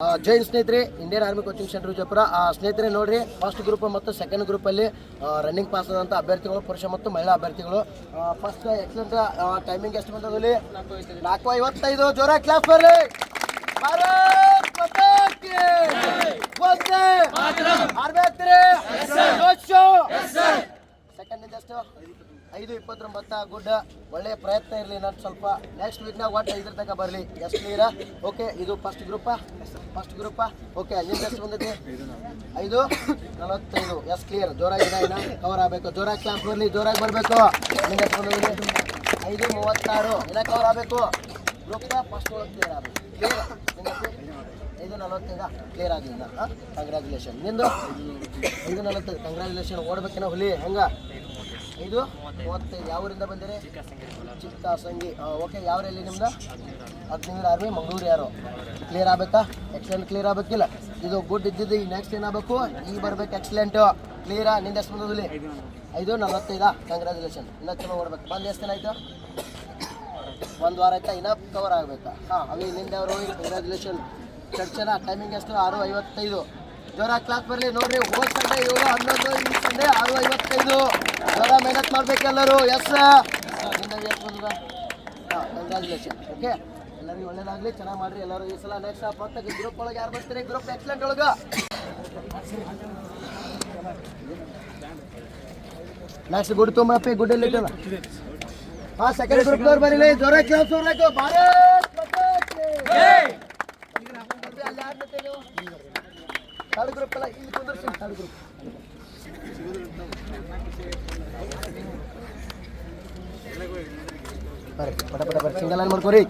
ಆ, ಜೈ ಹಿಂದ್ ಸ್ನೇಹಿತರೆ Indian army coaching centre Vijayapura. ಆ, ಸ್ನೇಹಿತರೆ ನೋಡ್ರಿ ಫಸ್ಟ್ ಗ್ರೂಪ್ ಮತ್ತು ಸೆಕೆಂಡ್ ಗ್ರೂಪ್ ಅಲ್ಲಿ ರನ್ನಿಂಗ್ ಪಾಸ್ ಆದಂಥ ಅಭ್ಯರ್ಥಿಗಳು ಪುರುಷ ಮತ್ತು ಮಹಿಳಾ ಅಭ್ಯರ್ಥಿಗಳು. ಫಸ್ಟ್ ಎಕ್ಸಲೆಂಟ್ ಟೈಮಿಂಗ್ ಎಷ್ಟು ಬಂದದಲ್ಲಿ ನಾಲ್ಕು ಐವತ್ತೈದು ಜೋರ ಕ್ಲಾಸ್ ಬರ್ರಿ ಭಾರತ್ ಐದು ಇಪ್ಪತ್ತೊಂಬತ್ತ ಗುಡ್ಡ. ಒಳ್ಳೆಯ ಪ್ರಯತ್ನ ಇರಲಿ, ನಾನು ಸ್ವಲ್ಪ ನೆಕ್ಸ್ಟ್ ವೀಕ್ನಾಗ ಒಟ್ಟು ಐದರ ತನಕ ಬರಲಿ. ಎಷ್ಟು ನೀರ? ಓಕೆ ಇದು ಫಸ್ಟ್ ಗ್ರೂಪಾ ಫಸ್ಟ್ ಗ್ರೂಪಾ ಓಕೆ ನಿಮ್ದು ಎಷ್ಟು ಬಂದೈತಿ? ಐದು, ನಲವತ್ತೈದು. ಎಸ್ ಕ್ಲಿಯರ್ ಜೋರಾಗಿ ಕವರ್ ಆಗಬೇಕು. ಜೋರಾಗಿ ಕ್ಲಾಸ್ ಬರಲಿ, ಜೋರಾಗಿ ಬರಬೇಕು. ಐದು, ಮೂವತ್ತಾರು. ಇನ್ನ ಕವರ್ ಆಗಬೇಕು. ಗ್ರೂಪ್ನ ಫಸ್ಟ್ ಕ್ಲಿಯರ್ ಆಗಬೇಕು. ಐದು, ನಲವತ್ತೈದು. ಕ್ಲಿಯರ್ ಆಗಲಿಲ್ಲ ಕಂಗ್ರ್ಯಾಚುಲೇಷನ್ ನಿಂದು? ಐದು, ನಲವತ್ತೈದು. ಕಂಗ್ರ್ಯಾಚುಲೇಷನ್ ಓಡ್ಬೇಕೇನೋ ಹುಲಿ. ಹೆಂಗ? ಐದು ಮೂವತ್ತೈದು. ಯಾವ ಊರಿಂದ ಬಂದಿರಿ? ಚಿಕ್ಕ ಸಂಗಿ. ಓಕೆ ಯಾವ ರೀ ನಿಮ್ದು? ಹದಿನೈದು ಆರ್ಮಿ ಮಂಗಳೂರು ಯಾರು? ಕ್ಲಿಯರ್ ಆಗ್ಬೇಕಾ? ಎಕ್ಸಲೆಂಟ್ ಕ್ಲಿಯರ್ ಆಗ್ಬೇಕಿಲ್ಲ. ಇದು ಗುಡ್ ಇದ್ದಿದ್ದು ಈಗ ನೆಕ್ಸ್ಟ್ ಏನಾಗಬೇಕು? ಈಗ ಬರ್ಬೇಕು ಎಕ್ಸಲೆಂಟು ಕ್ಲಿಯರಾ ನಿಂದ ಎಷ್ಟು ಬಂದದಲ್ಲಿ ಐದು, ನಲವತ್ತೈದಾ? ಕಂಗ್ರ್ಯಾಚುಲೇಷನ್ ಇನ್ನ ಚಲೋ ಓಡ್ಬೇಕು. ಬಂದು ಎಷ್ಟು ದಿನ ಆಯ್ತು? ಒಂದು ವಾರ ಆಯ್ತಾ? ಇನ್ನೂ ಕವರ್ ಆಗಬೇಕಾ? ಹಾಂ ಅವಿ ನಿಂದ ಅವರು ಕಂಗ್ರ್ಯಾಚುಲೇಷನ್ ಚರ್ಚನ ಟೈಮಿಂಗ್ ಎಷ್ಟು? ಆರು ಐವತ್ತೈದು. ಜೋರ ಕ್ಲಾಸ್ ಬರಲಿ. ನೋಡ್ರಿ ಹೋದ ಸಂಡೆ ಏಳು ಹನ್ನೊಂದು ಈ ಸಂಡೆ ಆರು ಐವತ್ತೈದು. ಜೋರ ಮೆಹನತ್ ಮಾಡ್ಬೇಕೆಲ್ಲರೂ ಎಸ್ ಕಂಗ್ರ್ಯಾಚುಲೇಷನ್ ಓಕೆ ಎಲ್ಲರಿಗೂ ಒಳ್ಳೇದಾಗಲಿ. ಚೆನ್ನಾಗಿ ಮಾಡ್ರಿ ಎಲ್ಲರೂ. ಈ ಸಲ ನೆಕ್ಸ್ಟ್ ಮತ್ತೆ ಗ್ರೂಪ್ ಒಳಗೆ ಯಾರು ಬರ್ತೀರಿ? ಗ್ರೂಪ್ ಎಕ್ಸಲೆಂಟ್ ಒಳಗೆ. ನೆಕ್ಸ್ಟ್ ಗುಡ್ ತುಂಬಪ್ಪಿ ಗುಡ್ ಇಲ್ಲಿ ಹಾ ಸೆಕೆಂಡ್ ಗ್ರೂಪ್ನವ್ರು ಬರೀಲಿ. ಜ್ವರ ಕ್ಲಾಸ್ ಹೋಗ್ಬೇಕು ಭಾರತ್ ಅಲ್ಲಿ ಯಾರು ನೀವು? ಥರ್ಡ್ ಗ್ರೂಪ್ ಇಲ್ಲಿ ಕುಂದರ್ಸಿ ಥರ್ಡ್ ಗ್ರೂಪ್ ಬರ್ರಿ ಪಟ ಪಟ ಬರ್ರಿ. ಸಿಂಗಲ್ ಲೈನ್ ಮಾಡ್ಕೋರಿ.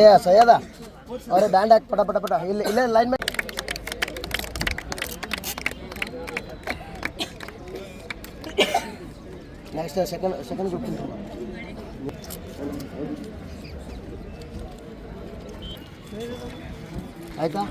ಏ ಸಯ್ಯದ ಅವ್ರೆ ಬ್ಯಾಂಡ್ ಹಾಕಿ ಪಟ ಪಟ ಪಟ. ಇಲ್ಲ ಇಲ್ಲೇ ಲೈನ್ ಮೇಲೆ ಸೆಕೆಂಡ್ ಸೆಕೆಂಡ್ ಗ್ರೂಪ್ ತಿಂತ ಆಯ್ತಾ?